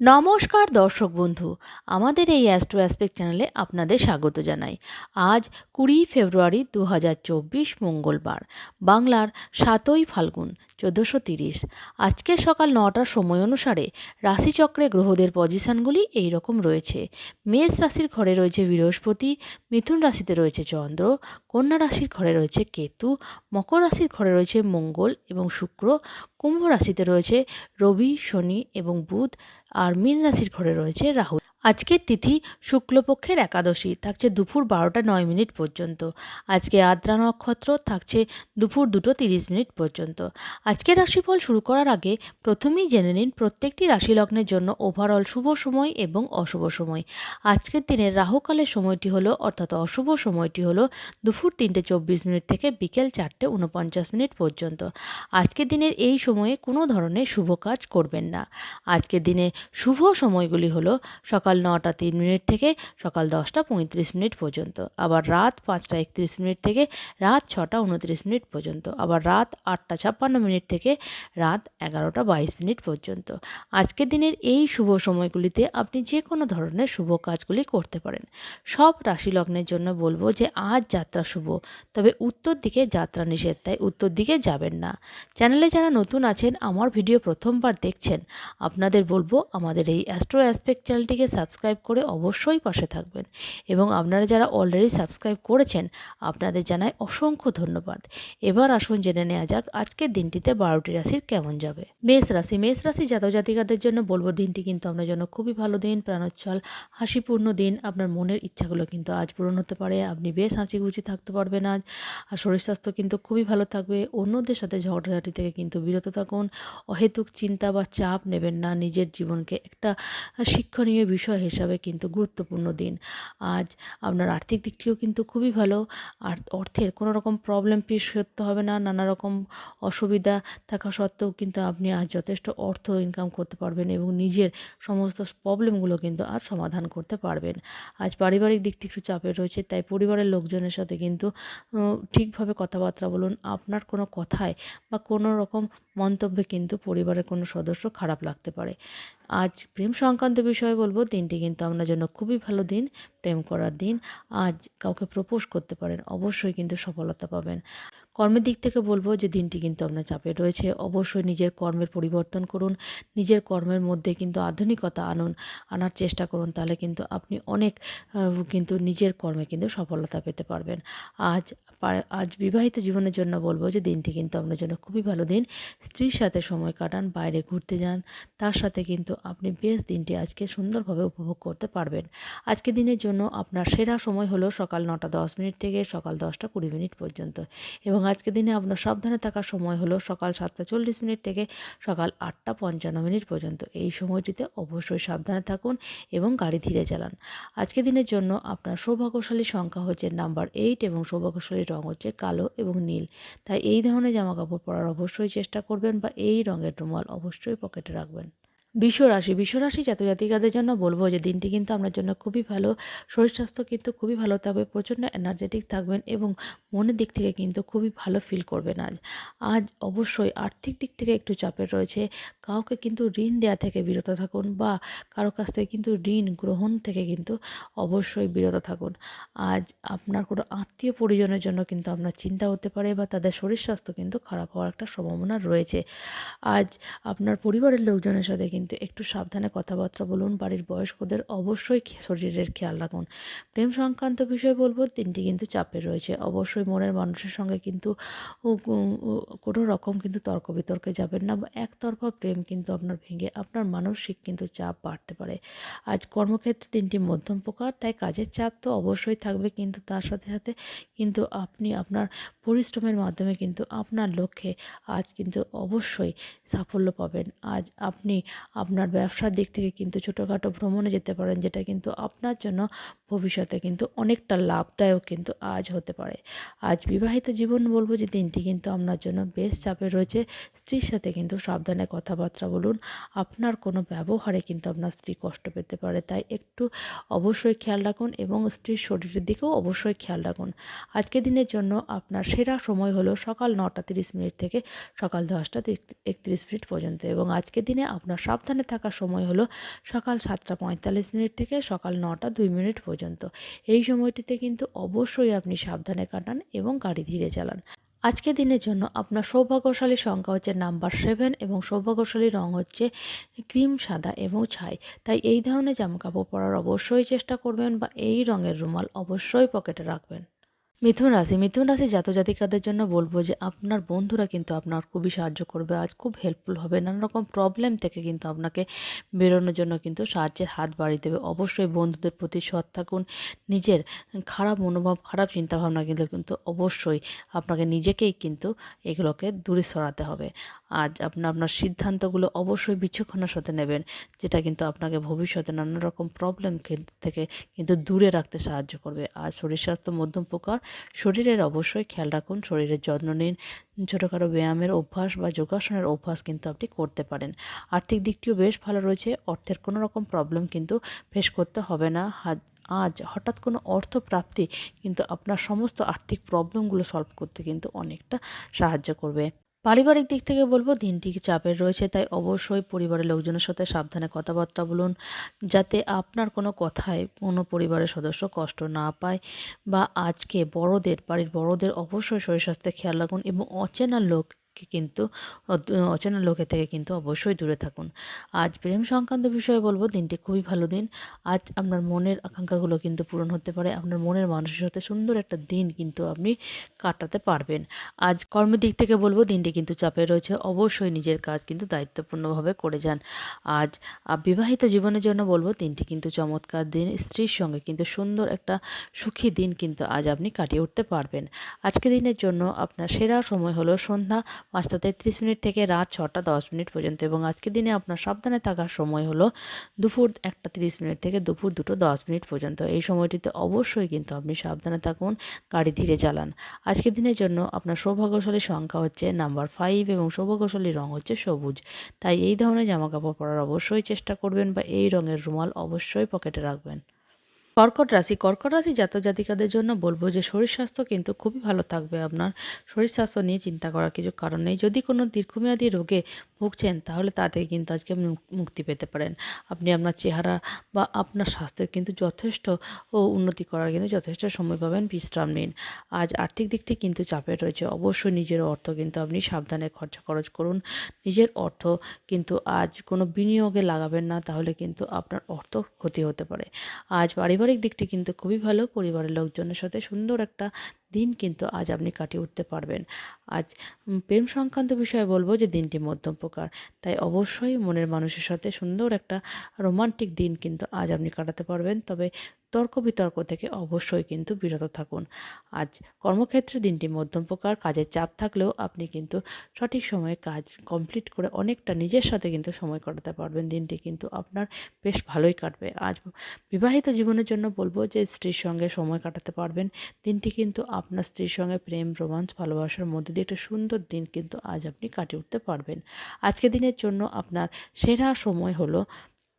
নমস্কার দর্শক বন্ধু, আমাদের এই অ্যাস্ট্রো অ্যাসপেক্ট চ্যানেলে আপনাদের স্বাগত জানাই। আজ কুড়ি ফেব্রুয়ারি দু হাজার চব্বিশ মঙ্গলবার, বাংলার সাতই ফাল্গুন, চোদ্দোশো তিরিশ। আজকে সকাল নটার সময় অনুসারে রাশিচক্রে গ্রহদের পজিশনগুলি এই রকম রয়েছে। মেষ রাশির ঘরে রয়েছে বৃহস্পতি, মিথুন রাশিতে রয়েছে চন্দ্র, কন্যা রাশির ঘরে রয়েছে কেতু, মকর রাশির ঘরে রয়েছে মঙ্গল এবং শুক্র, কুম্ভ রাশিতে রয়েছে রবি, শনি এবং বুধ। আর মীন রাশির ঘরে রয়েছে রাহু। আজকের তিথি শুক্লপক্ষের একাদশী। থাকছে দুপুর বারোটা নয় মিনিট পর্যন্ত। আজকে আদ্রা নক্ষত্র থাকছে দুপুর দুটো তিরিশ মিনিট পর্যন্ত। আজকের রাশিফল শুরু করার আগে প্রথমেই জেনে নিন প্রত্যেকটি রাশি লগ্নের জন্য ওভারঅল শুভ সময় এবং অশুভ সময়। আজকের দিনের রাহুকালের সময়টি হলো, অর্থাৎ অশুভ সময়টি হলো দুপুর তিনটে চব্বিশ মিনিট থেকে বিকেল চারটে উনপঞ্চাশ মিনিট পর্যন্ত। আজকের দিনের এই সময়ে কোনো ধরনের শুভ কাজ করবেন না। আজকের দিনে শুভ সময়গুলি হলো সকাল নটা তিন মিনিট থেকে সকাল দশটা পঁয়ত্রিশ মিনিট পর্যন্ত। আবার রাত পাঁচটা একত্রিশ মিনিট থেকে রাত ছটা উনত্রিশ মিনিট পর্যন্ত। আবার রাত আটটা ছাপ্পান্ন মিনিট থেকে রাত এগারোটা বাইশ মিনিট পর্যন্ত। আজকের দিনের এই শুভ সময়গুলিতে আপনি যে কোনো ধরনের শুভ কাজগুলি করতে পারেন। সব রাশি লগ্নের জন্য বলব যে আজ যাত্রা শুভ। তবে উত্তর দিকে যাত্রা নিষেধ, তাই উত্তর দিকে যাবেন না। চ্যানেলে যারা নতুন আছেন, আমার ভিডিও প্রথমবার দেখছেন, আপনাদের বলব আমাদের এই অ্যাস্ট্রো অ্যাসপেক্ট চ্যানেলটিকে সাবস্ক্রাইব করে অবশ্যই পাশে থাকবেন। এবং আপনারা যারা অলরেডি সাবস্ক্রাইব করেছেন, আপনাদের জানাই অসংখ্য ধন্যবাদ। এবার আসুন জেনে নেওয়া যাক আজকের দিনটিতে বারোটি রাশির কেমন যাবে। মেষ রাশি মেষ রাশি জাতক জাতিকাদের জন্য বলব দিনটি কিন্তু আপনার জন্য খুবই ভালো দিন, প্রাণোচ্ছল, হাসিপূর্ণ দিন। আপনার মনের ইচ্ছাগুলো কিন্তু আজ পূরণ হতে পারে। আপনি বেশ হাঁচিগুচি থাকতে পারবেন আজ। আর শরীর স্বাস্থ্য কিন্তু খুবই ভালো থাকবে। অন্যদের সাথে ঝগড়াঝাটি থেকে কিন্তু বিরত থাকুন। অহেতুক চিন্তা বা চাপ নেবেন না। নিজের জীবনকে একটা শিক্ষণীয় বিষয় হিসাবে কিন্তু গুরুত্বপূর্ণ দিন। আজ আপনার আর্থিক দিক থেকেও কিন্তু খুবই ভালো। আর অর্থের কোনো রকম প্রবলেম ফেস করতে হবে না। নানা রকম অসুবিধা থাকা সত্ত্বেও কিন্তু আপনি আজ যথেষ্ট অর্থ ইনকাম করতে পারবেন এবং নিজের সমস্ত প্রবলেমগুলো কিন্তু আর সমাধান করতে পারবেন। আজ পারিবারিক দিকটি একটু চাপের রয়েছে, তাই পরিবারের লোকজনের সাথে কিন্তু ঠিকভাবে কথাবার্তা বলুন। আপনার কোনো কথায় বা কোনো রকম মন্তব্যে কিন্তু পরিবারের কোনো সদস্য খারাপ লাগতে পারে। আজ প্রেম সংক্রান্ত বিষয়ে বলব দিনটি কিন্তু আপনার জন্য খুবই ভালো দিন, প্রেম করার দিন, আজ কাউকে প্রপোজ করতে পারেন, অবশ্যই কিন্তু সফলতা পাবেন। কর্মের দিক থেকে বলব যে দিনটি কিন্তু আপনার চাপে রয়েছে। অবশ্যই নিজের কর্মের পরিবর্তন করুন, নিজের কর্মের মধ্যে কিন্তু আধুনিকতা আনুন, আনার চেষ্টা করুন, তাহলে কিন্তু আপনি অনেক কিন্তু নিজের কর্মে কিন্তু সফলতা পেতে পারবেন। আজ আজ বিবাহিত জীবনের জন্য বলব যে দিনটি কিন্তু আপনার জন্য খুবই ভালো দিন। স্ত্রীর সাথে সময় কাটান, বাইরে ঘুরতে যান, তার সাথে কিন্তু আপনি বেশ দিনটি আজকে সুন্দরভাবে উপভোগ করতে পারবেন। আজকে দিনের জন্য আপনার সেরা সময় হলো সকাল নটা দশ মিনিট থেকে সকাল দশটা কুড়ি মিনিট পর্যন্ত এবং আজকে দিনে আপনার সাবধানে থাকার সময় হলো সকাল সাতটা চল্লিশ মিনিট থেকে সকাল আটটা পঞ্চান্ন মিনিট পর্যন্ত। এই সময়টিতে অবশ্যই সাবধানে থাকুন এবং গাড়ি ধীরে চালান। আজকে দিনের জন্য আপনার সৌভাগ্যশালী সংখ্যা হচ্ছে নাম্বার এইট এবং সৌভাগ্যশালী রং হচ্ছে কালো এবং নীল। তাই এই ধরনের জামাকাপড় পরার অবশ্যই চেষ্টা করবেন বা এই রঙের রুমাল অবশ্যই পকেটে রাখবেন। বিশ্বরাশি বিশ্বরাশি জাতজাতিকাদের জন্য বলব যে দিনটি কিন্তু আপনার জন্য খুবই ভালো। শরীর স্বাস্থ্য কিন্তু খুবই ভালো থাকবে প্রচণ্ড এনার্জেটিক থাকবেন এবং মনের দিক থেকে কিন্তু খুবই ভালো ফিল করবেন আজ। আজ অবশ্যই আর্থিক দিক থেকে একটু চাপের রয়েছে। কাউকে কিন্তু ঋণ দেওয়া থেকে বিরত থাকুন বা কারও কাছ থেকে কিন্তু ঋণ গ্রহণ থেকে কিন্তু অবশ্যই বিরত থাকুন। আজ আপনার কোনো আত্মীয় পরিজনের জন্য কিন্তু আপনার চিন্তা হতে পারে বা তাদের শরীর স্বাস্থ্য কিন্তু খারাপ হওয়ার একটা সম্ভাবনা রয়েছে। আজ আপনার পরিবারের লোকজনের সাথে কিন্তু কিন্তু একটু সাবধানে কথাবার্তা বলুন, বাড়ির বয়স্কদের অবশ্যই শরীরের খেয়াল রাখুন। প্রেম সংক্রান্ত বিষয় বলব দিনটি কিন্তু চাপে রয়েছে। অবশ্যই মনের মানুষের সঙ্গে কিন্তু কোনো রকম কিন্তু তর্ক বিতর্কে যাবেন না। বা একতরফা প্রেম কিন্তু আপনার ভেঙে আপনার মানসিক কিন্তু চাপ বাড়তে পারে। আজ কর্মক্ষেত্রে দিনটি মধ্যম প্রকার, তাই কাজের চাপ তো অবশ্যই থাকবে, কিন্তু তার সাথে সাথে কিন্তু আপনি আপনার পরিশ্রমের মাধ্যমে কিন্তু আপনার লক্ষ্যে আজ কিন্তু অবশ্যই সাফল্য পাবেন। আজ আপনি আপনার ব্যবসার দিক থেকে কিন্তু ছোটোখাটো ভ্রমণে যেতে পারেন, যেটা কিন্তু আপনার জন্য ভবিষ্যতে কিন্তু অনেকটা লাভদায়ক কিন্তু আজ হতে পারে। আজ বিবাহিত জীবন বলব যে দিনটি কিন্তু আপনার জন্য বেশ চাপে রয়েছে। স্ত্রীর সাথে কিন্তু সাবধানে কথাবার্তা বলুন। আপনার কোনো ব্যবহারে কিন্তু আপনার স্ত্রী কষ্ট পেতে পারে, তাই একটু অবশ্যই খেয়াল রাখুন এবং স্ত্রীর শরীরের দিকেও অবশ্যই খেয়াল রাখুন। আজকের দিনের জন্য আপনার সেরা সময় হলো সকাল নটা তিরিশ মিনিট থেকে সকাল দশটা একত্রিশ মিনিট পর্যন্ত এবং আজকের দিনে আপনার সাবধানে সাবধানে থাকার সময় হলো সকাল সাতটা পঁয়তাল্লিশ মিনিট থেকে সকাল নটা দুই মিনিট পর্যন্ত। এই সময়টিতে কিন্তু অবশ্যই আপনি সাবধানে কাটান এবং গাড়ি ধীরে চালান। আজকের দিনের জন্য আপনার সৌভাগ্যশালী সংখ্যা হচ্ছে নাম্বার সেভেন এবং সৌভাগ্যশালী রং হচ্ছে ক্রিম সাদা এবং ছাই। তাই এই ধরনের জামাকাপড় পরার অবশ্যই চেষ্টা করবেন বা এই রঙের রুমাল অবশ্যই পকেটে রাখবেন। মিথুন রাশি মিথুন রাশি জাতক জাতিকাদের জন্য বলব যে আপনার বন্ধুরা কিন্তু আপনার খুবই সাহায্য করবে। আজ খুব হেল্পফুল হবে। নানা রকম প্রবলেম থেকে কিন্তু আপনাকে বেরোনোর জন্য কিন্তু সাহায্যের হাত বাড়িয়ে দেবে। অবশ্যই বন্ধুদের প্রতি সৎ থাকুন। নিজের খারাপ মনোভাব, খারাপ চিন্তাভাবনা কিন্তু কিন্তু অবশ্যই আপনাকে নিজেকেই কিন্তু এগুলোকে দূরে সরাতে হবে। আজ আপনার আপনার সিদ্ধান্তগুলো অবশ্যই বিচক্ষণার সাথে নেবেন, যেটা কিন্তু আপনাকে ভবিষ্যতে নানা রকম প্রবলেম থেকে কিন্তু দূরে রাখতে সাহায্য করবে। আর শরীর স্বাস্থ্য মধ্যম প্রকার, শরীরের অবশ্যই খেয়াল রাখুন, শরীরের যত্ন নিন, ছোটোখাটো ব্যায়ামের অভ্যাস বা যোগাসনের অভ্যাস কিন্তু আপনি করতে পারেন। আর্থিক দিকটিও বেশ ভালো রয়েছে, অর্থের কোনো রকম প্রবলেম কিন্তু ফেস করতে হবে না। আজ হঠাৎ কোনো অর্থ প্রাপ্তি কিন্তু আপনার সমস্ত আর্থিক প্রবলেমগুলো সলভ করতে কিন্তু অনেকটা সাহায্য করবে। পারিবারিক দিক থেকে বলব দিনটি চাপের রয়েছে, তাই অবশ্যই পরিবারের লোকজনের সাথে সাবধানে কথাবার্তা বলুন, যাতে আপনার কোনো কথায় কোনো পরিবারের সদস্য কষ্ট না পায় বা আজকে বড়দের, বাড়ির বড়দের অবশ্যই শরীর স্বাস্থ্যে খেয়াল রাখুন এবং অচেনা লোক কিন্তু অচেনা লোকের থেকে কিন্তু অবশ্যই দূরে থাকুন। আজ প্রেম সংক্রান্ত বিষয়ে বলব, দিনটি খুবই ভালো দিন। আজ আপনার মনের আকাঙ্ক্ষাগুলো কিন্তু পূরণ হতে পারে, আপনার মনের মানুষের সাথে সুন্দর একটা দিন কিন্তু আপনি কাটাতে পারবেন। আজ কর্মের দিক থেকে বলব, দিনটি কিন্তু চাপে রয়েছে, অবশ্যই নিজের কাজ কিন্তু দায়িত্বপূর্ণভাবে করে যান। আজ বিবাহিত জীবনের জন্য বলব, দিনটি কিন্তু চমৎকার দিন, স্ত্রীর সঙ্গে কিন্তু সুন্দর একটা সুখী দিন কিন্তু আজ আপনি কাটিয়ে উঠতে পারবেন। আজকে দিনের জন্য আপনার সেরা সময় হলো সন্ধ্যা পাঁচটা তেত্রিশ মিনিট থেকে রাত ছটা দশ মিনিট পর্যন্ত। এবং আজকের দিনে আপনার সাবধানে থাকার সময় হলো দুপুর একটা তিরিশ মিনিট থেকে দুপুর দুটো দশ মিনিট পর্যন্ত। এই সময়টিতে অবশ্যই কিন্তু আপনি সাবধানে থাকুন, গাড়ি ধীরে চালান। আজকের দিনের জন্য আপনার সৌভাগ্যশালী সংখ্যা হচ্ছে নাম্বার ফাইভ এবং সৌভাগ্যশালী রং হচ্ছে সবুজ। তাই এই ধরনের জামাকাপড় পরার অবশ্যই চেষ্টা করবেন বা এই রঙের রুমাল অবশ্যই পকেটে রাখবেন। কর্কট রাশি কর্কট রাশি জাতক জাতিকাদের জন্য বলব যে শরীর স্বাস্থ্য কিন্তু খুবই ভালো থাকবে আপনার। শরীর স্বাস্থ্য নিয়ে চিন্তা করার কিছু কারণ নেই। যদি কোনো দীর্ঘমেয়াদী রোগে ভুগছেন, তাহলে তা থেকে কিন্তু আজকে মুক্তি পেতে পারেন। আপনি আপনার চেহারা বা আপনার স্বাস্থ্যের কিন্তু যথেষ্ট ও উন্নতি করার কিন্তু যথেষ্ট সময় পাবেন, বিশ্রাম নিন। আজ আর্থিক দিকটি কিন্তু চাপে রয়েছে। অবশ্যই নিজের অর্থ কিন্তু আপনি সাবধানে খরচা খরচ করুন। নিজের অর্থ কিন্তু আজ কোনো বিনিয়োগে লাগাবেন না, তাহলে কিন্তু আপনার অর্থ ক্ষতি হতে পারে। আজ পারিবারিক দিকটি কিন্তু খুবই ভালো। পরিবারের লোকজনের সাথে সুন্দর একটা দিন কিন্তু আজ আপনি কাটিয়ে উঠতে পারবেন। আজ প্রেম সংক্রান্ত বিষয়ে বলব যে দিনটি মধ্যম প্রকার। তাই অবশ্যই মনের মানুষের সাথে সুন্দর একটা রোমান্টিক দিন কিন্তু আজ আপনি কাটাতে পারবেন। তবে তর্ক বিতর্ক থেকে অবশ্যই কিন্তু বিরত থাকুন। আজ কর্মক্ষেত্রে দিনটি মধ্যম প্রকার, কাজের চাপ থাকলেও আপনি কিন্তু সঠিক সময়ে কাজ কমপ্লিট করে অনেকটা নিজের সাথে কিন্তু সময় কাটাতে পারবেন। দিনটি কিন্তু আপনার বেশ ভালোই কাটবে। আজ বিবাহিত জীবনের জন্য বলব যে, স্ত্রীর সঙ্গে সময় কাটাতে পারবেন। দিনটি কিন্তু আপনার স্ত্রীর সঙ্গে প্রেম, রোমান্স, ভালোবাসার মধ্যে দিয়ে একটা সুন্দর দিন কিন্তু আজ আপনি কাটিয়ে উঠতে পারবেন। আজকের দিনের জন্য আপনার সেরা সময় হলো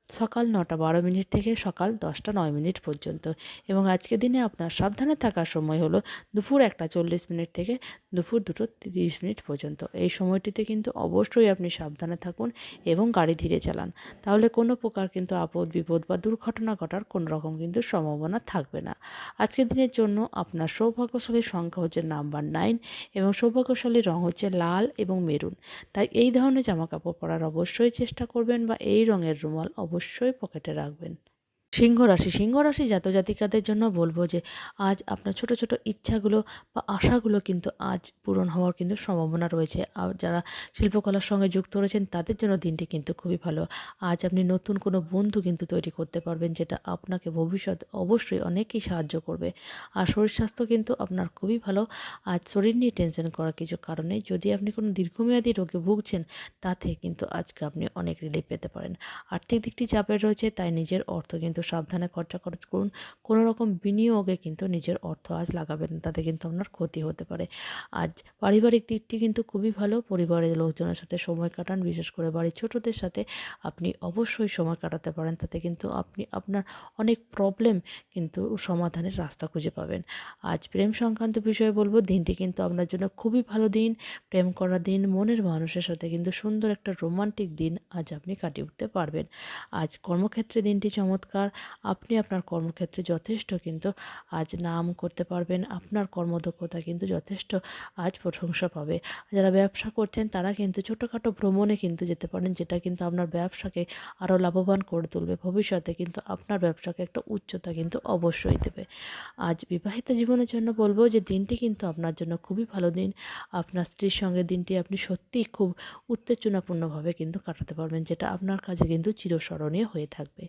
সকাল নটা বারো মিনিট থেকে সকাল দশটা নয় মিনিট পর্যন্ত। এবং আজকের দিনে আপনার সাবধানে থাকার সময় হলো দুপুর একটা চল্লিশ মিনিট থেকে দুপুর দুটো তিরিশ মিনিট পর্যন্ত। এই সময়টিতে কিন্তু অবশ্যই আপনি সাবধানে থাকুন এবং গাড়ি ধীরে চালান। তাহলে কোনো প্রকার কিন্তু আপদ বিপদ বা দুর্ঘটনা ঘটার কোনো রকম কিন্তু সম্ভাবনা থাকবে না। আজকের দিনের জন্য আপনার সৌভাগ্যশালী সংখ্যা হচ্ছে নাম্বার নাইন এবং সৌভাগ্যশালী রং হচ্ছে লাল এবং মেরুন। তাই এই ধরনের জামা কাপড় পরার অবশ্যই চেষ্টা করবেন বা এই রঙের রুমাল অবশ্যই অবশ্যই পকেটে রাখবেন। সিংহ রাশি সিংহ রাশি জাতক জাতিকাদের জন্য বলব যে, আজ আপনার ছোট ছোট ইচ্ছাগুলো বা আশাগুলো কিন্তু আজ পূরণ হওয়ার কিন্তু সম্ভাবনা রয়েছে। আর যারা শিল্পকলার সঙ্গে যুক্ত রয়েছেন, তাদের জন্য দিনটি কিন্তু খুবই ভালো। আজ আপনি নতুন কোনো বন্ধু কিন্তু তৈরি করতে পারবেন, যেটা আপনাকে ভবিষ্যৎ অবশ্যই অনেকেই সাহায্য করবে। আর শরীর স্বাস্থ্য কিন্তু আপনার খুবই ভালো। আজ শরীর নিয়ে টেনশন করার কিছু কারণে যদি আপনি কোনো দীর্ঘমেয়াদী রোগে ভুগছেন, তাতে কিন্তু আজকে আপনি অনেক রিলিফ পেতে পারেন। আর্থিক দিকটি চাপের রয়েছে, তাই নিজের অর্থ কিন্তু কিন্তু সাবধানে খরচা খরচ করুন। কোনো রকম বিনিয়োগে কিন্তু নিজের অর্থ আজ লাগাবেন তাতে কিন্তু আপনার ক্ষতি হতে পারে। আজ পারিবারিক দিকটি কিন্তু খুবই ভালো, পরিবারের লোকজনের সাথে সময় কাটান, বিশেষ করে বাড়ির ছোটদের সাথে আপনি অবশ্যই সময় কাটাতে পারেন, তাতে কিন্তু আপনি আপনার অনেক প্রবলেম কিন্তু সমাধানের রাস্তা খুঁজে পাবেন। আজ প্রেম সংক্রান্ত বিষয়ে বলব, দিনটি কিন্তু আপনার জন্য খুবই ভালো দিন, প্রেম করা দিন, মনের মানুষের সাথে কিন্তু সুন্দর একটা রোমান্টিক দিন আজ আপনি কাটিয়ে উঠতে পারবেন। আজ কর্মক্ষেত্রে দিনটি চমৎকার আপনি আপনার কর্মক্ষেত্রে যথেষ্ট কিন্তু আজ নাম করতে পারবেন, আপনার কর্মদক্ষতা কিন্তু যথেষ্ট আজ প্রশংসা পাবে। যারা ব্যবসা করছেন তারা কিন্তু ছোটোখাটো ভ্রমণে কিন্তু যেতে পারেন, যেটা কিন্তু আপনার ব্যবসাকে আরও লাভবান করে তুলবে। ভবিষ্যতে কিন্তু আপনার ব্যবসাকে একটা উচ্চতা কিন্তু অবশ্যই দেবে। আজ বিবাহিত জীবনের জন্য বলব যে, দিনটি কিন্তু আপনার জন্য খুবই ভালো দিন। আপনার স্ত্রীর সঙ্গে দিনটি আপনি সত্যিই খুব উত্তেজনাপূর্ণভাবে কিন্তু কাটাতে পারবেন, যেটা আপনার কাছে কিন্তু চিরস্মরণীয় হয়ে থাকবে।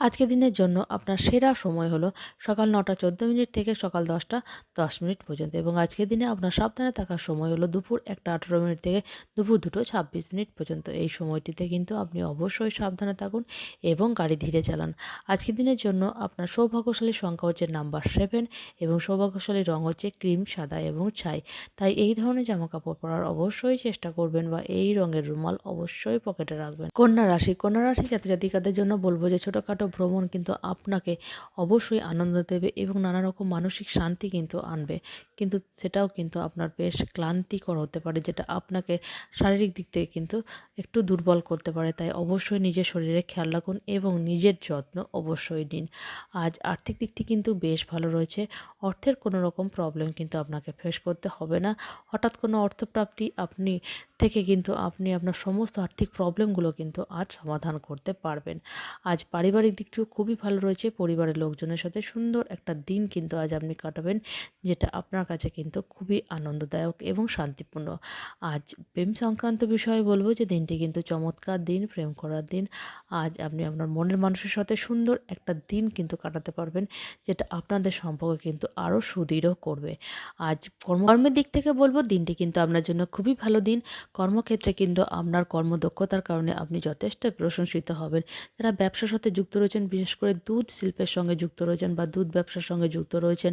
আজকের দিনের জন্য আপনার সেরা সময় হলো সকাল নটা চোদ্দ মিনিট থেকে সকাল দশটা দশ মিনিট পর্যন্ত এবং আজকের দিনে আপনার সাবধানে থাকার সময় হলো দুপুর একটা আঠেরো মিনিট থেকে দুপুর দুটো ছাব্বিশ মিনিট পর্যন্ত। এই সময়টিতে কিন্তু আপনি অবশ্যই সাবধানে থাকুন এবং গাড়ি ধীরে চালান। আজকের দিনের জন্য আপনার সৌভাগ্যশালী সংখ্যা হচ্ছে নাম্বার সেভেন এবং সৌভাগ্যশালী রং হচ্ছে ক্রিম, সাদা এবং ছাই। তাই এই ধরনের জামা কাপড় পরার অবশ্যই চেষ্টা করবেন বা এই রঙের রুমাল অবশ্যই পকেটে রাখবেন। কন্যা রাশি কন্যা রাশি জাতি জাতিকাদের জন্য বলব যে ছোটোখাটো ভ্রমণ কিন্তু আপনাকে অবশ্যই আনন্দ দেবে এবং নানা রকম মানসিক শান্তি কিন্তু আনবে। কিন্তু সেটাও কিন্তু আপনার বেশ ক্লান্তিকর হতে পারে, যেটা আপনাকে শারীরিক দিক থেকে কিন্তু একটু দুর্বল করতে পারে। তাই অবশ্যই নিজের শরীরে খেয়াল রাখুন এবং নিজের যত্ন অবশ্যই নিন। আজ আর্থিক দিকটি কিন্তু বেশ ভালো রয়েছে। অর্থের কোনো রকম প্রবলেম কিন্তু আপনাকে ফেস করতে হবে না। হঠাৎ কোনো অর্থপ্রাপ্তি আপনি থেকে কিন্তু আপনি আপনার সমস্ত আর্থিক প্রবলেমগুলো কিন্তু আজ সমাধান করতে পারবেন। আজ পারিবারিক দিকটিও খুবই ভালো রয়েছে, পরিবারের লোকজনের সাথে সুন্দর একটা দিন কিন্তু আজ আপনি কাটাবেন, যেটা আপনার কাছে কিন্তু খুবই আনন্দদায়ক এবং শান্তিপূর্ণ। আজ প্রেম সংক্রান্ত বিষয়ে বলব যে, দিনটি কিন্তু চমৎকার দিন, প্রেম করার দিন। আজ আপনি আপনার মনের মানুষের সাথে সুন্দর একটা দিন কিন্তু কাটাতে পারবেন, যেটা আপনাদের সম্পর্কে কিন্তু আরও সুদৃঢ় করবে। আজ কর্মের দিক থেকে বলব, দিনটি কিন্তু আপনার জন্য খুবই ভালো দিন। কর্মক্ষেত্রে কিন্তু আপনার কর্মদক্ষতার কারণে আপনি যথেষ্ট প্রশংসিত হবেন। যারা ব্যবসার সাথে যুক্ত রয়েছেন, বিশেষ করে দুধ শিল্পের সঙ্গে যুক্ত রয়েছেন বা দুধ ব্যবসার সঙ্গে যুক্ত রয়েছেন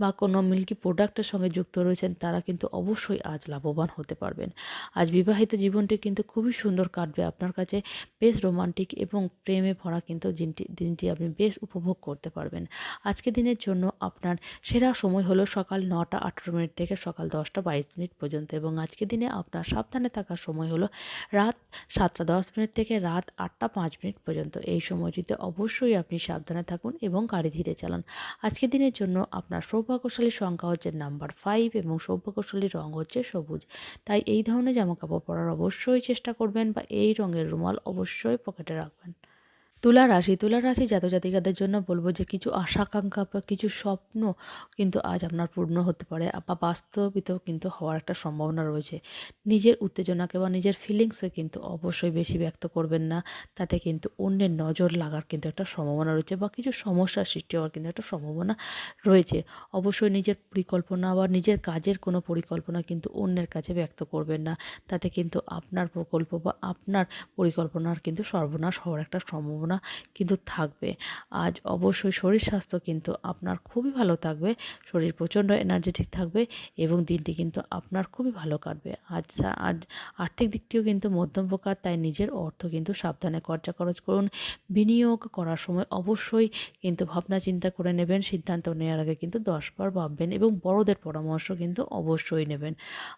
বা কোনো মিল্কি প্রোডাক্টের সঙ্গে যুক্ত রয়েছেন, তারা কিন্তু অবশ্যই আজ লাভবান হতে পারবেন। আজ বিবাহিত জীবনটি কিন্তু খুবই সুন্দর কাটবে আপনার কাছে, বেশ রোমান্টিক এবং প্রেমে ভরা কিন্তু দিনটি দিনটি আপনি বেশ উপভোগ করতে পারবেন। আজকে দিনের জন্য আপনার সেরা সময় হলো সকাল নটা আঠেরো মিনিট থেকে সকাল দশটা বাইশ মিনিট পর্যন্ত এবং আজকে দিনে আপনার সাবধানে থাকার সময় হলো রাত সাতটা দশ মিনিট থেকে রাত আটটা পাঁচ মিনিট পর্যন্ত। এই সময়টিতে অবশ্যই আপনি সাবধানে থাকুন এবং গাড়ি ধীরে চালান। আজকের দিনের জন্য আপনার সৌভাগ্যশালী সংখ্যা হচ্ছে নাম্বার ফাইভ এবং সৌভাগ্যশালী রঙ হচ্ছে সবুজ। তাই এই ধরনের জামাকাপড় পরার অবশ্যই চেষ্টা করবেন বা এই রঙের রুমাল অবশ্যই পকেটে রাখবেন। তুলা রাশি তুলা রাশি জাতক জাতিকাদের জন্য বলব যে কিছু আশাকাঙ্ক্ষা বা কিছু স্বপ্ন কিন্তু আজ আপনার পূর্ণ হতে পারে বা বাস্তবিত কিন্তু হওয়ার একটা সম্ভাবনা রয়েছে। নিজের উত্তেজনাকে বা নিজের ফিলিংসে কিন্তু অবশ্যই বেশি ব্যক্ত করবেন না। তাতে কিন্তু অন্যের নজর লাগার কিন্তু একটা সম্ভাবনা রয়েছে বা কিছু সমস্যার সৃষ্টি হওয়ার কিন্তু একটা সম্ভাবনা রয়েছে। অবশ্যই নিজের পরিকল্পনা বা নিজের কাজের কোনো পরিকল্পনা কিন্তু অন্যের কাছে ব্যক্ত করবেন না। তাতে কিন্তু আপনার প্রকল্প বা আপনার পরিকল্পনার কিন্তু সর্বনাশ হওয়ার একটা সম্ভাবনা কিন্তু থাকবে। আজ অবশ্যই শরীর স্বাস্থ্য কিন্তু আপনার খুবই ভালো থাকবে, শরীর প্রচণ্ড এনার্জেটিক থাকবে এবং দিনটি কিন্তু আপনার খুবই ভালো কাটবে। আজ আজ আর্থিক দিকটিও কিন্তু মধ্যম প্রকার, তাই নিজের অর্থ কিন্তু সাবধানে খরচা খরচ করুন। বিনিয়োগ করার সময় অবশ্যই কিন্তু ভাবনা চিন্তা করে নেবেন, সিদ্ধান্ত নেওয়ার আগে কিন্তু দশবার ভাববেন এবং বড়দের পরামর্শ কিন্তু অবশ্যই নেবেন।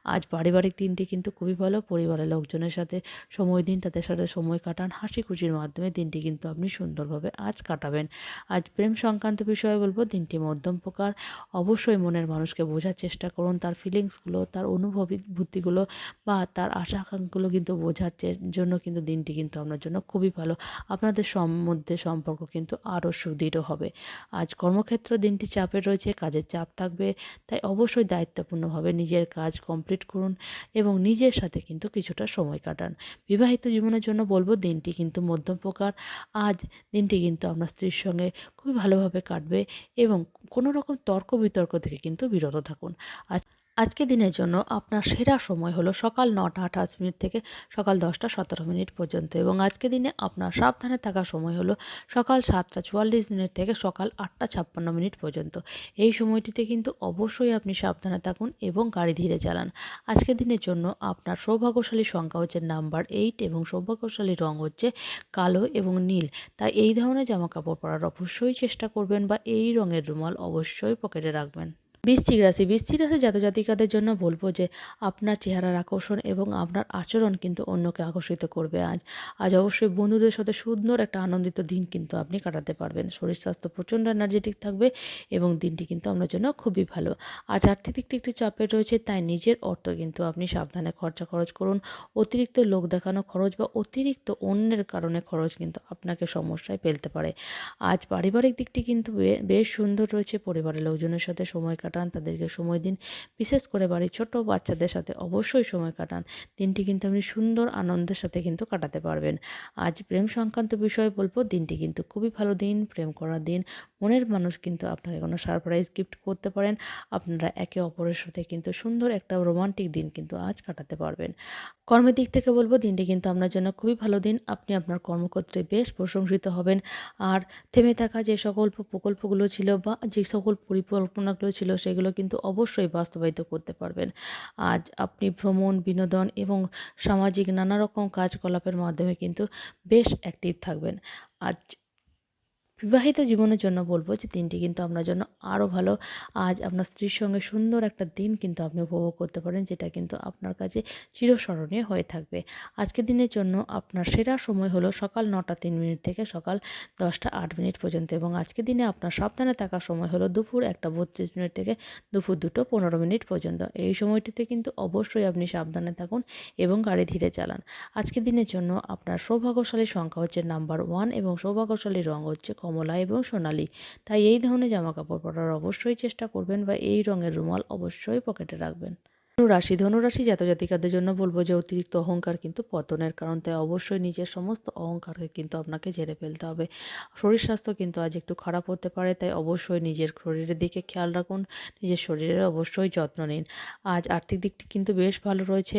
আজ পারিবারিক দিনটি কিন্তু খুবই ভালো, পরিবারের লোকজনের সাথে সময় দিন, তাদের সাথে সময় কাটান হাসি খুশির মাধ্যমে দিনটি কিন্তু আপনি সুন্দরভাবে আজ কাটাবেন। আজ প্রেম সংক্রান্ত বিষয়ে বলব দিনটি মধ্যম প্রকার। অবশ্যই মনের মানুষকে বোঝার চেষ্টা করুন, তার ফিলিংসগুলো তার অনুভবী বুদ্ধিগুলো বা তার আশা আকাঙ্ক্ষাগুলো কিন্তু বোঝার জন্য কিন্তু দিনটি কিন্তু আপনার জন্য খুবই ভালো। আপনাদের মধ্যে সম্পর্ক কিন্তু আরও সুদৃঢ় হবে। আজ কর্মক্ষেত্র দিনটি চাপের রয়েছে, কাজের চাপ থাকবে, তাই অবশ্যই দায়িত্বপূর্ণভাবে নিজের কাজ কমপ্লিট করুন এবং নিজের সাথে কিন্তু কিছুটা সময় কাটান। বিবাহিত জীবনের জন্য বলব, দিনটি কিন্তু মধ্যম প্রকার। আজ দিনটি কিন্তু আপনার স্ত্রীর সঙ্গে খুবই ভালোভাবে কাটবে এবং কোনো রকম তর্ক বিতর্ক থেকে কিন্তু বিরত থাকুন। আজ আজকে দিনের জন্য আপনার সেরা সময় হলো সকাল নটা আঠাশ মিনিট থেকে সকাল দশটা সতেরো মিনিট পর্যন্ত এবং আজকে দিনে আপনার সাবধানে থাকার সময় হলো সকাল সাতটা চুয়াল্লিশ মিনিট থেকে সকাল আটটা ছাপ্পান্ন মিনিট পর্যন্ত। এই সময়টিতে কিন্তু অবশ্যই আপনি সাবধানে থাকুন এবং গাড়ি ধীরে চালান। আজকের দিনের জন্য আপনার সৌভাগ্যশালী সংখ্যা হচ্ছে নাম্বার এইট এবং সৌভাগ্যশালী রং হচ্ছে কালো এবং নীল। তাই এই ধরনের জামা কাপড় পরার অবশ্যই চেষ্টা করবেন বা এই রঙের রুমাল অবশ্যই পকেটে রাখবেন। বৃশ্চিক রাশি বৃশ্চিক রাশি জাতক জাতিকাদের জন্য বলব যে আপনার চেহারার আকর্ষণ এবং আপনার আচরণ কিন্তু অন্যকে আকর্ষিত করবে আজ। আজ অবশ্যই বন্ধুদের সাথে সুন্দর একটা আনন্দিত দিন কিন্তু আপনি কাটাতে পারবেন। শরীর স্বাস্থ্য প্রচণ্ড এনার্জেটিক থাকবে এবং দিনটি কিন্তু আপনার জন্য খুবই ভালো। আজ আর্থিক দিকটি একটু চাপের রয়েছে, তাই নিজের অর্থ কিন্তু আপনি সাবধানে খরচা খরচ করুন। অতিরিক্ত লোক দেখানো খরচ বা অতিরিক্ত অন্যের কারণে খরচ কিন্তু আপনাকে সমস্যায় ফেলতে পারে। আজ পারিবারিক দিকটি কিন্তু বেশ সুন্দর রয়েছে, পরিবারের লোকজনের সাথে সময় কাটান, তাদেরকে সময় দিন। বিশেষ করে বাড়ির ছোট বাচ্চাদের সাথে অবশ্যই সময় কাটান। দিনটি কিন্তু আপনি সুন্দর আনন্দের সাথে কিন্তু কাটাতে পারবেন। আজ প্রেম সংক্রান্ত বিষয়ে বলব, দিনটি কিন্তু খুবই ভালো দিন, প্রেম করার দিন। মনের মানুষ কিন্তু আপনাকে কোনো সারপ্রাইজ গিফট করতে পারেন। আপনারা একে অপরের সাথে কিন্তু সুন্দর একটা রোমান্টিক দিন কিন্তু আজ কাটাতে পারবেন। কর্মের দিক থেকে বলব, দিনটি কিন্তু আপনার জন্য খুবই ভালো দিন। আপনি আপনার কর্মক্ষেত্রে বেশ প্রশংসিত হবেন। আর থেমে থাকা যে সকল প্রকল্পগুলো ছিল বা যে সকল পরিকল্পনাগুলো ছিল সেগুলো কিন্তু অবশ্যই বাস্তবায়িত করতে পারবেন। আজ আপনি ভ্রমণ, বিনোদন এবং সামাজিক নানা রকম কাজকলাপের মাধ্যমে কিন্তু বেশ অ্যাক্টিভ থাকবেন। আজ বিবাহিত জীবনের জন্য বলব যে দিনটি কিন্তু আপনার জন্য আরও ভালো। আজ আপনার স্ত্রীর সঙ্গে সুন্দর একটা দিন কিন্তু আপনি উপভোগ করতে পারেন, যেটা কিন্তু আপনার কাছে চিরস্মরণীয় হয়ে থাকবে। আজকের দিনের জন্য আপনার সেরা সময় হলো সকাল নটা তিন মিনিট থেকে সকাল দশটা আট মিনিট পর্যন্ত এবং আজকের দিনে আপনার সাবধানে থাকার সময় হলো দুপুর একটা বত্রিশ মিনিট থেকে দুপুর দুটো পনেরো মিনিট পর্যন্ত। এই সময়টিতে কিন্তু অবশ্যই আপনি সাবধানে থাকুন এবং গাড়ি ধীরে চালান। আজকের দিনের জন্য আপনার সৌভাগ্যশালী সংখ্যা হচ্ছে নাম্বার ওয়ান এবং সৌভাগ্যশালী রঙ হচ্ছে কমলা এবং সোনালি। তাই এই ধরনের জামা কাপড় পরার অবশ্যই চেষ্টা করবেন বা এই রঙের রুমাল অবশ্যই পকেটে রাখবেন। ধনুরাশি ধনুরাশি জাতজাতিকাদের জন্য বলব যে অতিরিক্ত অহংকার কিন্তু পতনের কারণ। তাই অবশ্যই নিজের সমস্ত অহংকারকে কিন্তু আপনাকে ঝেড়ে ফেলতে হবে। শরীর স্বাস্থ্য কিন্তু আজ একটু খারাপ হতে পারে, তাই অবশ্যই নিজের শরীরের দিকে খেয়াল রাখুন। নিজের শরীরের অবশ্যই যত্ন নিন। আজ আর্থিক দিকটি কিন্তু বেশ ভালো রয়েছে।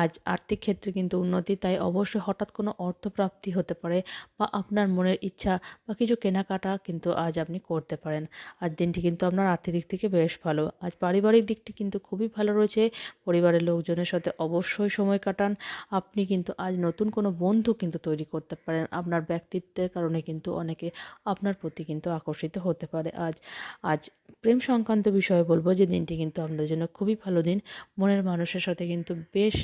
আজ আর্থিক ক্ষেত্রে কিন্তু উন্নতি, তাই অবশ্যই হঠাৎ কোনো অর্থপ্রাপ্তি হতে পারে বা আপনার মনের ইচ্ছা বা কিছু কেনাকাটা কিন্তু আজ আপনি করতে পারেন। আজ দিনটি কিন্তু আপনার আর্থিক দিক থেকে বেশ ভালো। আজ পারিবারিক দিকটি কিন্তু খুবই ভালো রয়েছে। পরিবারের লোকজনের সাথে অবশ্যই সময় কাটান। আপনি কিন্তু আজ নতুন কোনো বন্ধু কিন্তু তৈরি করতে পারেন। আপনার ব্যক্তিত্বের কারণে কিন্তু অনেকে আপনার প্রতি কিন্তু আকর্ষিত হতে পারে। আজ আজ প্রেম সংক্রান্ত বিষয়ে বলব যে দিনটি কিন্তু আপনাদের জন্য খুবই ভালো দিন। মনের মানুষের সাথে কিন্তু বেশ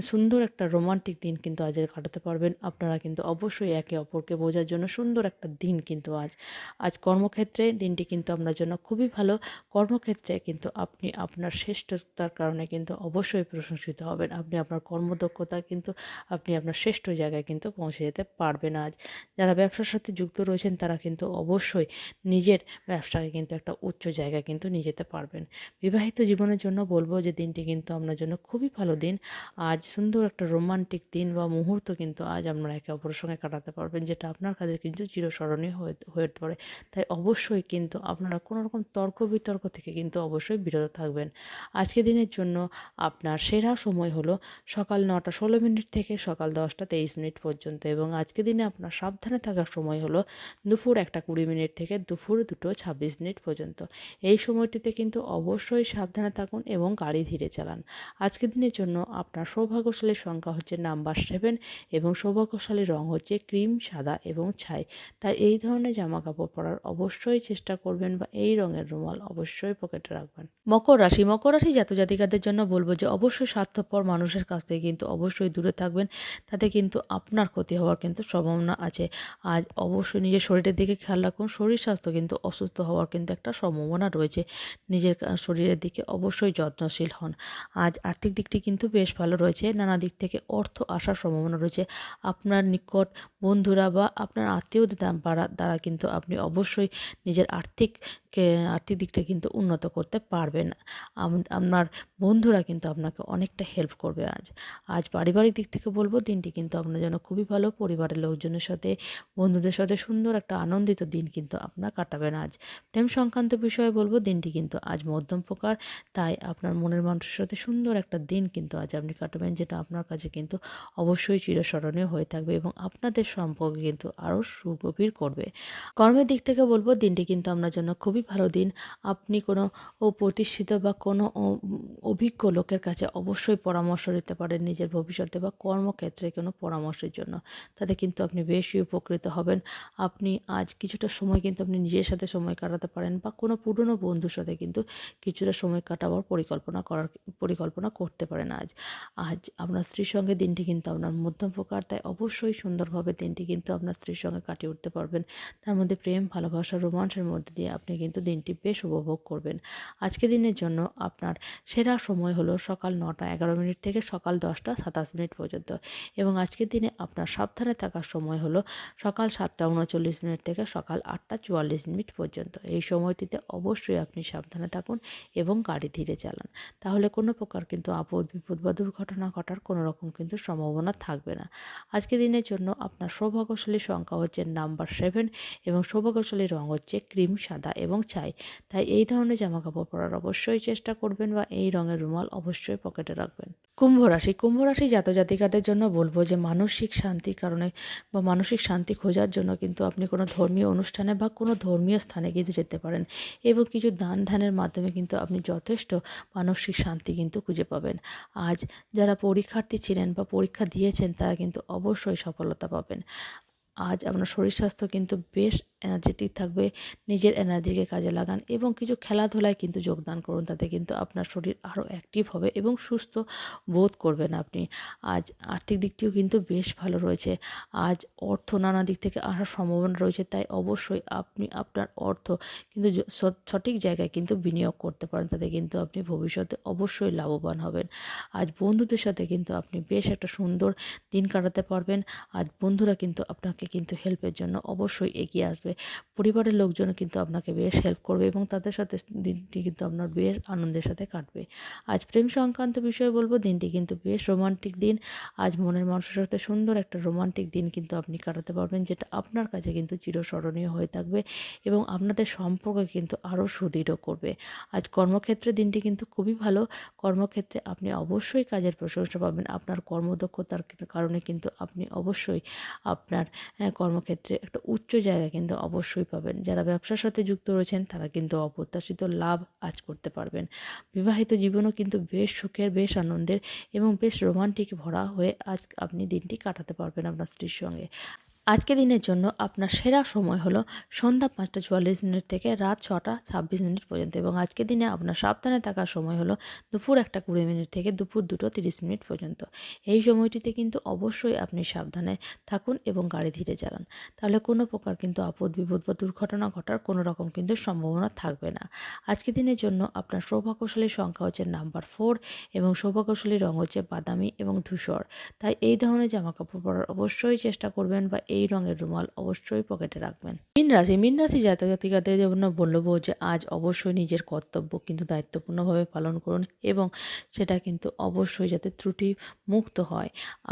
সুন্দর একটা রোমান্টিক দিন কিন্তু আজ কাটাতে পারবেন। আপনারা কিন্তু অবশ্যই একে অপরকে বোঝার জন্য সুন্দর একটা দিন কিন্তু আজ আজ কর্মক্ষেত্রে দিনটি কিন্তু আপনার জন্য খুবই ভালো। কর্মক্ষেত্রে কিন্তু আপনি আপনার শ্রেষ্ঠতার কারণে কিন্তু অবশ্যই প্রশংসিত হবেন। আপনি আপনার কর্মদক্ষতা কিন্তু আপনি আপনার শ্রেষ্ঠ জায়গায় কিন্তু পৌঁছে যেতে পারবেন আজ। যারা ব্যবসার সাথে যুক্ত রয়েছেন, তারা কিন্তু অবশ্যই নিজের ব্যবসাকে কিন্তু একটা উচ্চ জায়গায় কিন্তু নিয়ে যেতে পারবেন। বিবাহিত জীবনের জন্য বলব যে দিনটি কিন্তু আপনার জন্য খুবই ভালো দিন। আজ সুন্দর একটা রোমান্টিক দিন বা মুহূর্ত কিন্তু আজ আপনারা একে অপরের সঙ্গে কাটাতে পারবেন, যেটা আপনার কাছে কিন্তু চিরস্মরণীয় হয়ে পারে। তাই অবশ্যই কিন্তু আপনারা কোনো রকম তর্ক বিতর্ক থেকে কিন্তু অবশ্যই বিরত থাকবেন। আজকের দিনের জন্য আপনার সেরা সময় হলো সকাল নটা ষোলো মিনিট থেকে সকাল দশটা তেইশ মিনিট পর্যন্ত এবং আজকে দিনে আপনার সাবধানে থাকার সময় হলো দুপুর একটা কুড়ি মিনিট থেকে দুপুর দুটো ছাব্বিশ মিনিট পর্যন্ত। এই সময়টিতে কিন্তু অবশ্যই সাবধানে থাকুন এবং গাড়ি ধীরে চালান। আজকের দিনের জন্য আপনার সৌভাগ্যশালীর সংখ্যা হচ্ছে নাম্বার সেভেন এবং সৌভাগ্যশালীর রং হচ্ছে ক্রিম, সাদা এবং ছাই। তাই এই ধরনের জামা কাপড় পরার অবশ্যই চেষ্টা করবেন বা এই রঙের রুমাল অবশ্যই পকেটে রাখবেন। মকর রাশি মকর রাশি জাতজাতিকাদের জন্য বলব যে অবশ্যই স্বার্থপর মানুষের কাছ থেকে কিন্তু অবশ্যই দূরে থাকবেন। তাতে কিন্তু আপনার ক্ষতি হওয়ার কিন্তু সম্ভাবনা আছে। আজ অবশ্যই নিজের শরীরের দিকে খেয়াল রাখুন। শরীর স্বাস্থ্য কিন্তু অসুস্থ হওয়ার কিন্তু একটা সম্ভাবনা রয়েছে। নিজের শরীরের দিকে অবশ্যই যত্নশীল হন। আজ আর্থিক দিকটি কিন্তু বেশ ভালো রয়েছে। নানা দিক থেকে অর্থ আসার সম্ভাবনা রয়েছে। আপনার নিকট বন্ধুরা বা আপনার আত্মীয়দের দ্বারা কিন্তু আপনি অবশ্যই নিজের আর্থিক আর্থিক দিকটা কিন্তু উন্নত করতে পারবেন আপনার বন্ধুরা কিন্তু আপনাকে অনেকটা হেল্প করবে আজ। আজ পারিবারিক দিক থেকে বলব, দিনটি কিন্তু আপনার জন্য খুবই ভালো। পরিবারের লোকজনের সাথে, বন্ধুদের সাথে সুন্দর একটা আনন্দিত দিন কিন্তু আপনার কাটাবেন আজ। প্রেম সংক্রান্ত বিষয়ে বলব, দিনটি কিন্তু আজ মধ্যম প্রকার। তাই আপনার মনের মানুষের সাথে সুন্দর একটা দিন কিন্তু আজ আপনি কাটাবেন, যেটা আপনার কাছে কিন্তু অবশ্যই চিরস্মরণীয় হয়ে থাকবে এবং আপনাদের সম্পর্ক কিন্তু আরও সুগভীর করবে। কর্মের দিক থেকে বলব, দিনটি কিন্তু আপনার জন্য খুবই ভালো দিন। আপনি কোনো প্রতিষ্ঠিত বা কোনো অভিজ্ঞ লোকের কাছে অবশ্যই পরামর্শ নিতে পারেন নিজের ভবিষ্যতে বা কর্মক্ষেত্রে কোনো পরামর্শের জন্য। তাতে কিন্তু আপনি বেশি উপকৃত হবেন। আপনি আজ কিছুটা সময় কিন্তু আপনি নিজের সাথে সময় কাটাতে পারেন বা কোনো পুরনো বন্ধুর সাথে কিন্তু কিছুটা সময় কাটাবার পরিকল্পনা করার, পরিকল্পনা করতে পারেন আজ। আজ আপনার স্ত্রীর সঙ্গে দিনটি কিন্তু আপনার মধ্যম প্রকার তাই অবশ্যই সুন্দরভাবে দিনটি কিন্তু আপনার স্ত্রীর সঙ্গে কাটিয়ে উঠতে পারবেন। তার মধ্যে প্রেম, ভালোবাসা রোমান্সের মধ্যে দিয়ে আপনি কিন্তু দিনটি বেশ উপভোগ করবেন। আজকে দিনের জন্য আপনার সেরা সময় হলো সকাল নটা এগারো মিনিট থেকে সকাল দশটা সাতাশ মিনিট পর্যন্ত এবং আজকের দিনে আপনার সাবধানে থাকার সময় হলো সকাল সাতটা উনচল্লিশ মিনিট থেকে সকাল আটটা চুয়াল্লিশ মিনিট পর্যন্ত। এই সময়টিতে অবশ্যই আপনি সাবধানে থাকুন এবং গাড়ি ধীরে চালান। তাহলে কোনো প্রকার কিন্তু আপদ বিপদ বা দুর্ঘটনা ঘটার কোনো রকম কিন্তু সম্ভাবনা থাকবে না। আজকে দিনের জন্য আপনার সৌভাগ্যশালী সংখ্যা হচ্ছে নাম্বার সেভেন এবং সৌভাগ্যশালী রং হচ্ছে ক্রিম সাদা এবং ছাই তাই এই ধরনের জামা কাপড় পরার অবশ্যই চেষ্টা করবেন বা এই রঙের রুমাল অবশ্যই পকেটে রাখবেন। কুম্ভ রাশি কুম্ভ রাশি জাতজাতিকাদের জন্য বলব যে মানসিক শান্তির কারণে বা মানসিক শান্তি খোঁজার জন্য কিন্তু আপনি কোনো ধর্মীয় অনুষ্ঠানে বা কোনো ধর্মীয় স্থানে কিন্তু যেতে পারেন এবং কিছু দান ধ্যানের মাধ্যমে কিন্তু আপনি যথেষ্ট মানসিক শান্তি কিন্তু খুঁজে পাবেন। আজ যারা পরীক্ষার্থী ছিলেন বা পরীক্ষা দিয়েছেন তারা কিন্তু অবশ্যই সফলতা পাবেন। আজ আপনার শরীর স্বাস্থ্য কিন্তু বেশ এনার্জেটিক থাকবে, নিজের এনার্জিকে কাজে লাগান এবং কিছু খেলাধুলায় কিন্তু যোগদান করুন, তাতে কিন্তু আপনার শরীর আরও অ্যাক্টিভ হবে এবং সুস্থ বোধ করবেন আপনি। আজ আর্থিক দিকটিও কিন্তু বেশ ভালো রয়েছে। আজ অর্থ নানা দিক থেকে আসার সম্ভাবনা রয়েছে, তাই অবশ্যই আপনি আপনার অর্থ কিন্তু সঠিক জায়গায় কিন্তু বিনিয়োগ করতে পারেন, তাতে কিন্তু আপনি ভবিষ্যতে অবশ্যই লাভবান হবেন। আজ বন্ধুদের সাথে কিন্তু আপনি বেশ একটা সুন্দর দিন কাটাতে পারবেন। আজ বন্ধুরা কিন্তু আপনাকে কিন্তু হেল্পের জন্য অবশ্যই এগিয়ে আসবে। পরিবারের লোকজনও কিন্তু আপনাকে বেশ হেল্প করবে এবং তাদের সাথে দিনটি কিন্তু আপনার বেশ আনন্দের সাথে কাটবে। আজ প্রেম সংক্রান্ত বিষয়ে বলব, দিনটি কিন্তু বেশ রোমান্টিক দিন। আজ মনের মানুষের সাথে সুন্দর একটা রোমান্টিক দিন কিন্তু আপনি কাটাতে পারবেন, যেটা আপনার কাছে কিন্তু চিরস্মরণীয় হয়ে থাকবে এবং আপনাদের সম্পর্ক কিন্তু আরও সুদৃঢ় করবে। আজ কর্মক্ষেত্রে দিনটি কিন্তু খুবই ভালো। কর্মক্ষেত্রে আপনি অবশ্যই কাজের প্রশংসা পাবেন। আপনার কর্মদক্ষতার কারণে কিন্তু আপনি অবশ্যই আপনার কর্মক্ষেত্রে একটা উচ্চ জায়গা কিন্তু অবশ্যই পাবেন। যারা ব্যবসার সাথে যুক্ত রয়েছেন, তারা কিন্তু অপ্রত্যাশিত লাভ আজ করতে পারবেন। বিবাহিত জীবনও কিন্তু বেশ সুখের, বেশ আনন্দের এবং বেশ রোমান্টিক ভরা হয়ে আজ আপনি দিনটি কাটাতে পারবেন আপনার স্ত্রীর সঙ্গে। আজকে দিনের জন্য আপনার সেরা সময় হলো সন্ধ্যা পাঁচটা চুয়াল্লিশ মিনিট থেকে রাত ছটা ছাব্বিশ মিনিট পর্যন্ত এবং আজকে দিনে আপনার সাবধানে থাকার সময় হলো দুপুর একটা কুড়ি মিনিট থেকে দুপুর দুটো তিরিশ মিনিট পর্যন্ত। এই সময়টিতে কিন্তু অবশ্যই আপনি সাবধানে থাকুন এবং গাড়ি ধীরে চালান। তাহলে কোনো প্রকার কিন্তু আপদ বিপদ বা দুর্ঘটনা ঘটার কোনো রকম কিন্তু সম্ভাবনা থাকবে না। আজকে দিনের জন্য আপনার সৌভাগ্যশালী সংখ্যা হচ্ছে নাম্বার ফোর এবং সৌভাগ্যশালী রঙ হচ্ছে বাদামি এবং ধূসর। তাই এই ধরনের জামাকাপড় পরার অবশ্যই চেষ্টা করবেন বা এই রঙের রুমাল অবশ্যই পকেটে রাখবেন। মিন রাশি মিন রাশি জাতক জাতিকাদের জন্য বলব যে, আজ অবশ্যই নিজের কর্তব্য কিন্তু দায়িত্বপূর্ণভাবে পালন করুন এবং সেটা কিন্তু অবশ্যই যাতে ত্রুটি মুক্ত হয়।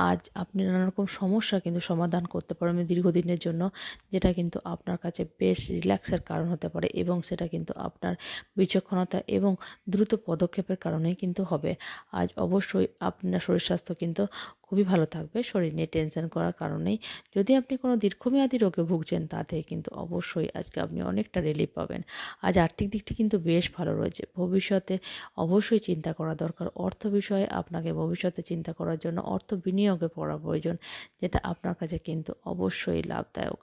আজ আপনি নানা রকম সমস্যা কিন্তু সমাধান করতে পারবেন দীর্ঘদিনের জন্য, যেটা কিন্তু আপনার কাছে বেশ রিল্যাক্সের কারণ হতে পারে এবং সেটা কিন্তু আপনার বিচক্ষণতা এবং দ্রুত পদক্ষেপের কারণেই কিন্তু হবে। আজ অবশ্যই আপনার শরীর স্বাস্থ্য কিন্তু খুবই ভালো থাকবে। শরীর নিয়ে টেনশন করার কারণেই। যদি আপনি কোনো দীর্ঘমেয়াদী রোগে ভুগছেন তাতে কিন্তু অবশ্যই আজকে আপনি অনেকটা রিলিফ পাবেন। আজ আর্থিক দিকটি কিন্তু বেশ ভালো রয়েছে। ভবিষ্যতে অবশ্যই চিন্তা করা দরকার। অর্থ বিষয়ে আপনাকে ভবিষ্যতে চিন্তা করার জন্য অর্থ বিনিয়োগে পড়া প্রয়োজন, যেটা আপনার কাছে কিন্তু অবশ্যই লাভদায়ক।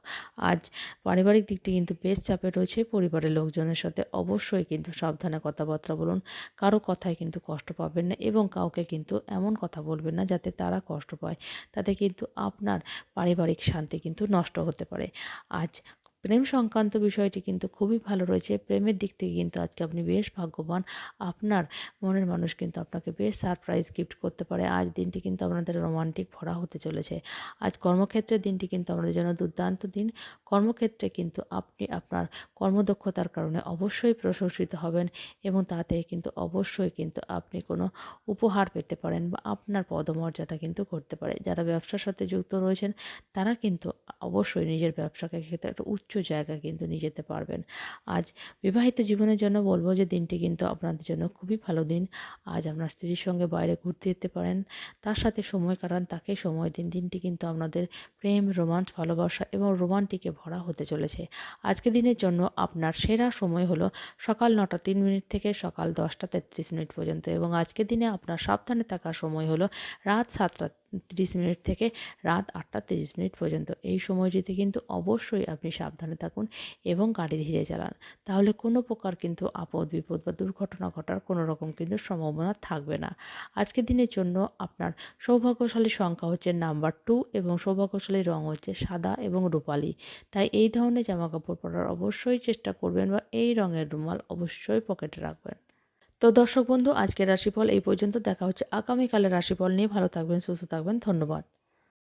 আজ পারিবারিক দিকটি কিন্তু বেশ চাপে রয়েছে। পরিবারের লোকজনের সাথে অবশ্যই কিন্তু সাবধানে কথাবার্তা বলুন। কারও কথায় কিন্তু কষ্ট পাবেন না এবং কাউকে কিন্তু এমন কথা বলবেন না যাতে তারা পায় তাতে কিন্তু আপনার পারিবারিক শান্তি কিন্তু নষ্ট হতে পারে। আজ প্রেম সংক্রান্ত বিষয়টি কিন্তু খুবই ভালো রয়েছে। প্রেমের দিক থেকে কিন্তু আজকে আপনি বেশ ভাগ্যবান। আপনার মনের মানুষ কিন্তু আপনাকে বেশ সারপ্রাইজ গিফট করতে পারে। আজ দিনটি কিন্তু আপনাদের রোমান্টিক ভরা হতে চলেছে। আজ কর্মক্ষেত্রের দিনটি কিন্তু আপনাদের জন্য দুর্দান্ত দিন। কর্মক্ষেত্রে কিন্তু আপনি আপনার কর্মদক্ষতার কারণে অবশ্যই প্রশংসিত হবেন এবং তাতে কিন্তু অবশ্যই কিন্তু আপনি কোনো উপহার পেতে পারেন বা আপনার পদমর্যাদা কিন্তু করতে পারে। যারা ব্যবসার সাথে যুক্ত রয়েছেন, তারা কিন্তু অবশ্যই নিজের ব্যবসাকে ক্ষেত্রে একটা উচ্চ জায়গায় কিন্তু নিয়ে যেতে পারবেন। আজ বিবাহিত জীবনের জন্য বলব যে দিনটি কিন্তু আপনাদের জন্য খুবই ভালো দিন। আজ আপনার স্ত্রীর সঙ্গে বাইরে ঘুরতে যেতে পারেন, তার সাথে সময় কাটান, তাকে সময় দিন। দিনটি কিন্তু আপনাদের প্রেম, রোমান্স, ভালোবাসা এবং রোমান্টিকে ভরা হতে চলেছে। আজকে দিনের জন্য আপনার সেরা সময় হলো সকাল নটা তিন মিনিট থেকে সকাল দশটা তেত্রিশ মিনিট পর্যন্ত এবং আজকের দিনে আপনার সাবধানে থাকার সময় হলো রাত সাতটা তিরিশ মিনিট থেকে রাত আটটা তিরিশ মিনিট পর্যন্ত। এই সময়টিতে কিন্তু অবশ্যই আপনি সাবধানে থাকুন এবং গাড়ি ধীরে চালান। তাহলে কোনো প্রকার কিন্তু আপদ, বিপদ বা দুর্ঘটনা ঘটার কোনো রকম কিন্তু সম্ভাবনা থাকবে না। আজকের দিনের জন্য আপনার সৌভাগ্যশালী সংখ্যা হচ্ছে নাম্বার টু এবং সৌভাগ্যশালী রং হচ্ছে সাদা এবং রূপালি। তাই এই ধরনের জামা কাপড় পরার অবশ্যই চেষ্টা করবেন বা এই রঙের রুমাল অবশ্যই পকেটে রাখবেন। তো দর্শক বন্ধু, আজকের রাশিফল এই পর্যন্ত। দেখা হচ্ছে আগামীকালের রাশিফল নিয়ে। ভালো থাকবেন, সুস্থ থাকবেন। ধন্যবাদ।